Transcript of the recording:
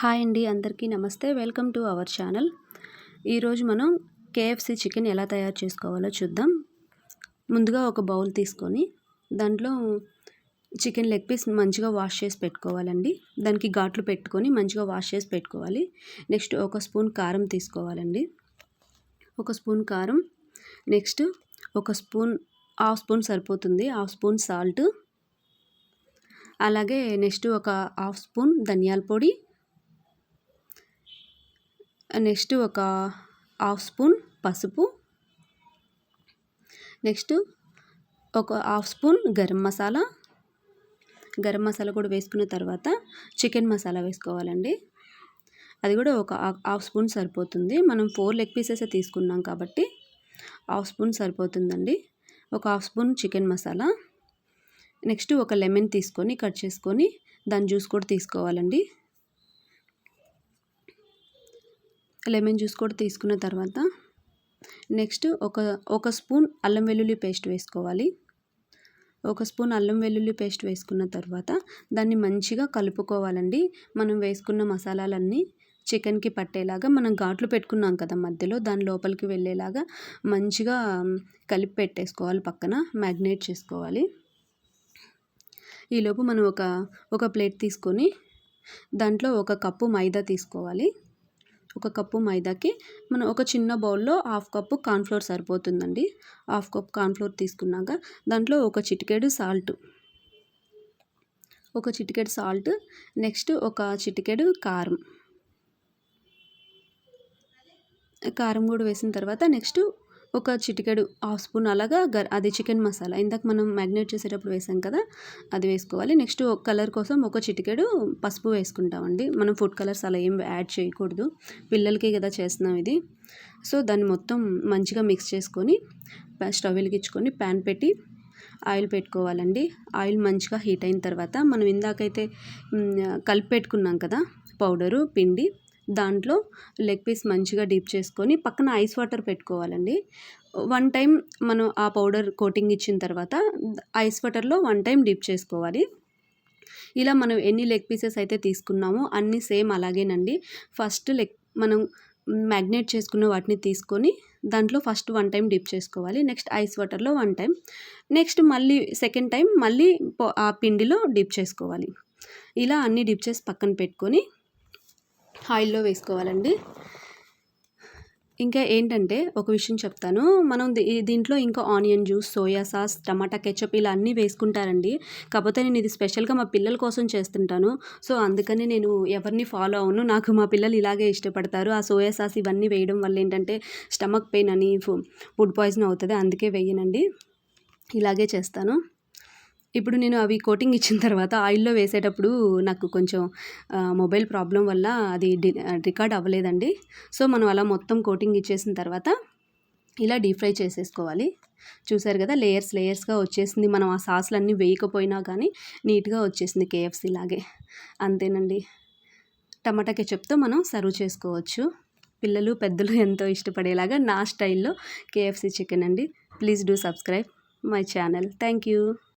Hi అండి అందరికీ నమస్తే. Welcome to our channel. ఈరోజు మనం కేఎఫ్సి చికెన్ ఎలా తయారు చేసుకోవాలో చూద్దాం. ముందుగా ఒక బౌల్ తీసుకొని దాంట్లో చికెన్ లెగ్ పీస్ మంచిగా వాష్ చేసి పెట్టుకోవాలండి. దానికి ఘాట్లు పెట్టుకొని మంచిగా వాష్ చేసి పెట్టుకోవాలి. నెక్స్ట్ ఒక స్పూన్ కారం తీసుకోవాలండి. ఒక స్పూన్ కారం. నెక్స్ట్ ఒక స్పూన్ హాఫ్ స్పూన్ సరిపోతుంది హాఫ్ స్పూన్ సాల్ట్. అలాగే నెక్స్ట్ ఒక హాఫ్ స్పూన్ ధనియాల పొడి. నెక్స్ట్ ఒక హాఫ్ స్పూన్ పసుపు. నెక్స్ట్ ఒక హాఫ్ స్పూన్ గరం మసాలా. గరం మసాలా కూడా వేసుకున్న తర్వాత చికెన్ మసాలా వేసుకోవాలండి. అది కూడా ఒక హాఫ్ స్పూన్ సరిపోతుంది. మనం ఫోర్ లెగ్ పీసెస్ తీసుకున్నాం కాబట్టి హాఫ్ స్పూన్ సరిపోతుందండి. ఒక half spoon chicken masala. Next ఒక లెమన్ తీసుకొని కట్ చేసుకొని దాని జ్యూస్ కూడా తీసుకోవాలండి. లెమన్ జ్యూస్ కూడా తీసుకున్న తర్వాత నెక్స్ట్ ఒక ఒక స్పూన్ అల్లం వెల్లుల్లి పేస్ట్ వేసుకోవాలి. ఒక స్పూన్ అల్లం వెల్లుల్లి పేస్ట్ వేసుకున్న తర్వాత దాన్ని మంచిగా కలుపుకోవాలండి. మనం వేసుకున్న మసాలాలన్నీ చికెన్కి పట్టేలాగా మనం ఘాట్లు పెట్టుకున్నాం కదా మధ్యలో దాని లోపలికి వెళ్ళేలాగా మంచిగా కలిపి పెట్టేసుకోవాలి పక్కన మ్యాగ్నేట్ చేసుకోవాలి. ఈలోపు మనం ఒక ఒక ప్లేట్ తీసుకొని దాంట్లో ఒక కప్పు మైదా తీసుకోవాలి. ఒక కప్పు మైదాకి మనం ఒక చిన్న బౌల్లో హాఫ్ కప్పు కార్న్ఫ్లోర్ సరిపోతుందండి. హాఫ్ కప్ కార్న్ఫ్లోర్ తీసుకున్నాక దాంట్లో ఒక చిటికెడు సాల్ట్ ఒక చిటికెడు సాల్ట్ నెక్స్ట్ ఒక చిటికెడు కారం. కారం కూడా వేసిన తర్వాత నెక్స్ట్ ఒక చిటికెడు హాఫ్ స్పూన్ అలాగా గర్ అది చికెన్ మసాలా. ఇందాక మనం మ్యాగ్నేట్ చేసేటప్పుడు వేసాం కదా అది వేసుకోవాలి. నెక్స్ట్ ఒక కలర్ కోసం ఒక చిటికెడు పసుపు వేసుకుంటామండి. మనం ఫుడ్ కలర్స్ అలా ఏం యాడ్ చేయకూడదు. పిల్లలకి కదా చేస్తున్నాం ఇది. సో దాన్ని మొత్తం మంచిగా మిక్స్ చేసుకొని స్టవ్ వెలిగించుకొని ప్యాన్ పెట్టి ఆయిల్ పెట్టుకోవాలండి. ఆయిల్ మంచిగా హీట్ అయిన తర్వాత మనం ఇందాకైతే కలిపి పెట్టుకున్నాం కదా పౌడరు పిండి దాంట్లో లెగ్ పీస్ మంచిగా డీప్ చేసుకొని పక్కన ఐస్ వాటర్ పెట్టుకోవాలండి. వన్ టైం మనం ఆ పౌడర్ కోటింగ్ ఇచ్చిన తర్వాత ఐస్ వాటర్లో వన్ టైం డీప్ చేసుకోవాలి. ఇలా మనం ఎన్ని లెగ్ పీసెస్ అయితే తీసుకున్నామో అన్నీ సేమ్ అలాగేనండి. ఫస్ట్ లెగ్ మనం మ్యాగ్నేట్ చేసుకున్న వాటిని తీసుకొని దాంట్లో ఫస్ట్ వన్ టైం డిప్ చేసుకోవాలి. నెక్స్ట్ ఐస్ వాటర్లో వన్ టైం నెక్స్ట్ మళ్ళీ సెకండ్ టైం మళ్ళీ ఆ పిండిలో డిప్ చేసుకోవాలి. ఇలా అన్ని డిప్ చేసి పక్కన పెట్టుకొని ఆయిల్లో వేసుకోవాలండి. ఇంకా ఏంటంటే ఒక విషయం చెప్తాను. మనం దీంట్లో ఇంకా onion juice soya sauce tomato ketchup ఇలా అన్నీ వేసుకుంటారండి. కాకపోతే నేను ఇది స్పెషల్గా మా పిల్లల కోసం చేస్తుంటాను. సో అందుకని నేను ఎవరిని ఫాలో అవును నాకు మా పిల్లలు ఇలాగే ఇష్టపడతారు. ఆ సోయా సాస్ ఇవన్నీ వేయడం వల్ల ఏంటంటే స్టమక్ పెయిన్ అని ఫుడ్ పాయిజన్ అవుతుంది. అందుకే వేయనండి. ఇలాగే చేస్తాను. ఇప్పుడు నేను అవి కోటింగ్ ఇచ్చిన తర్వాత ఆయిల్లో వేసేటప్పుడు నాకు కొంచెం మొబైల్ ప్రాబ్లం వల్ల అది రికార్డ్ అవ్వలేదండి. సో మనం అలా మొత్తం కోటింగ్ ఇచ్చేసిన తర్వాత ఇలా డీప్ ఫ్రై చేసేసుకోవాలి. చూసారు కదా లేయర్స్ లేయర్స్గా వచ్చేసింది. మనం ఆ సాస్లన్నీ వేయకపోయినా కానీ నీట్గా వచ్చేసింది కేఎఫ్సీ లాగే. అంతేనండి. టమాటా కెచప్తో మనం సర్వ్ చేసుకోవచ్చు. పిల్లలు పెద్దలు ఎంతో ఇష్టపడేలాగా నా స్టైల్లో కేఎఫ్సీ చికెన్ అండి. Please do subscribe my channel. Thank you.